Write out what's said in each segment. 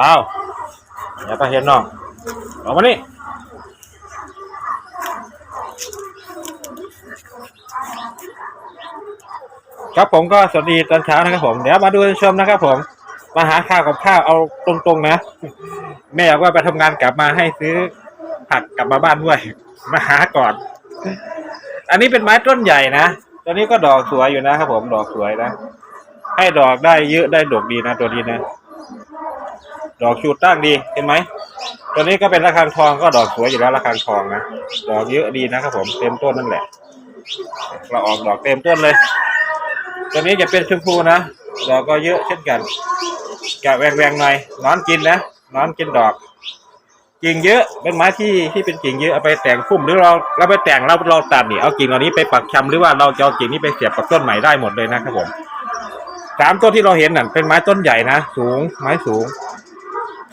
ดาอย่าไปเห็นน้องออกมานี่ครับผมก็สวัสดีตอนเช้านะครับผมเดี๋ยวมาดูชมนะครับ ผมมาหาข้าวกับข้าวเอาตรงๆนะแม่บอกว่าไปทำงานกลับมาให้ซื้อผักกลับมาบ้านด้วย มาหาก่อน อันนี้เป็นไม้ต้นใหญ่นะตัวนี้ก็ดอกสวยอยู่นะครับผมดอกสวยนะให้ดอกได้เยอะได้ดอกดีนะตัวนี้นะ ดอกชูตั้งดีเห็นไหมตัวนี้ก็เป็นระฆังทองก็ดอกสวยอยู่แล้วระฆังทองนะดอกเยอะดีนะครับผมเต็มต้นนั่นแหละเราออกดอกเต็มต้นเลย ตัวนี้จะเป็นชมพูนะดอกก็เยอะเช่นกันแกะแหวงๆหน่อยนอนกินนะนอนกินดอกกิ่งเยอะเป็นไม้ที่ที่เป็นกิ่งเยอะเอาไปแต่งพุ่มหรือเราเราไปแต่งเราเราตัดนี่เอากิ่งเหล่านี้ไปปักชำหรือว่าเราจะเอากิ่งนี้ไปเสียบกับต้นใหม่ได้หมดเลยนะครับผมสามต้นที่เราเห็นนั่นเป็นไม้ต้นใหญ่นะสูงไม้สูง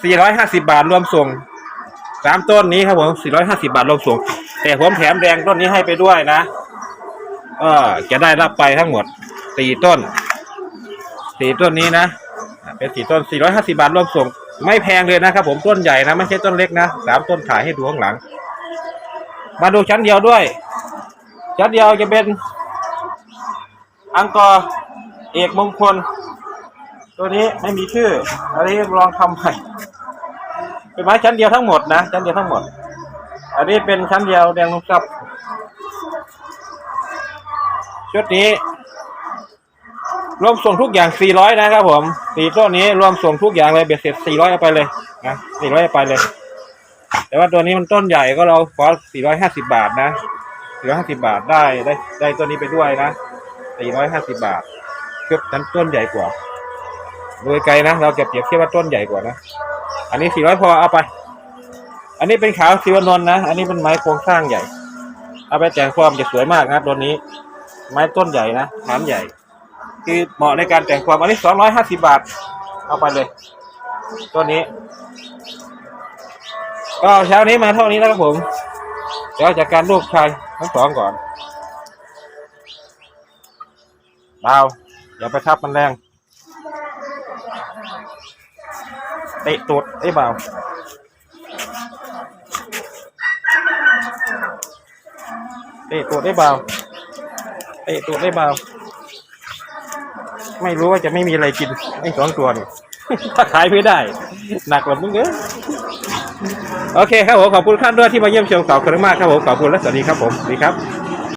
450 บาทรวมส่งสามต้นนี้ครับผม450 บาทรวมส่ง แต่ผมแถมแดงต้นนี้ให้ไปด้วยนะเออจะได้รับไปทั้งหมดสี่ต้นสี่ต้นนี้นะอะเป็นสี่ต้น 450 บาทรวมส่ง ไม่แพงเลยนะครับผมต้นใหญ่นะไม่ใช่ต้นเล็กนะสามต้นขายให้ดูข้างหลัง มาดูชั้นเดียวด้วย ชั้นเดียวจะเป็น อังกอร์เอกมงคล ตัวนี้ไม่มีชื่อ อันนี้ลองทำใหม่ เป็นไม้ชั้นเดียวทั้งหมดนะชั้นเดียวทั้งหมด อันนี้เป็นชั้นเดียวแดงลุงซับชุดนี้ รวมส่งทุกอย่าง 400 นะครับผมสี่ต้นนี้รวมส่งทุกอย่างเลยเบ็ดเสร็จ 400 เอาไปเลยนะ400เอาไปเลย แต่ว่าตัวนี้มันต้นใหญ่ก็เราขอ450 บาทนะ450 บาทได้ได้ได้ตัวนี้ไปด้วยนะ450 บาทคือนั้นต้นใหญ่กว่า โดยไกลนะ เราจะเปรียบเทียบว่าต้นใหญ่กว่านะ อันนี้400พอเอาไป อันนี้เป็นขาวสิวนนนะ อันนี้เป็นไม้โครงสร้างใหญ่ เอาไปแต่งฟอร์มจะสวยมากนะตัวนี้ ไม้ต้นใหญ่นะฐานใหญ่ คือเหมาะในการแต่งความอันนี้250บาท เอาไปเลยตัวนี้ ก็เช้านี้มาเท่านี้นะครับผม เดี๋ยวจัดการลูกชายทั้งสองก่อนดาวอย่าไปทับมันแรง เตะตูดไอ้บ่าวเตะตูดไอ้เบาเตะตูดไอ้เบาไม่รู้ว่าจะไม่มีอะไรกินไอ้สองตัวนี่ถ้าขายไม่ได้ หนักกว่ามึงเอ้ยโอเคครับผมขอบคุณท่านด้วยที่มาเยี่ยมชมข่าวครั้งมากครับผมขอบคุณและสวัสดีครับผมสวัสดีครับ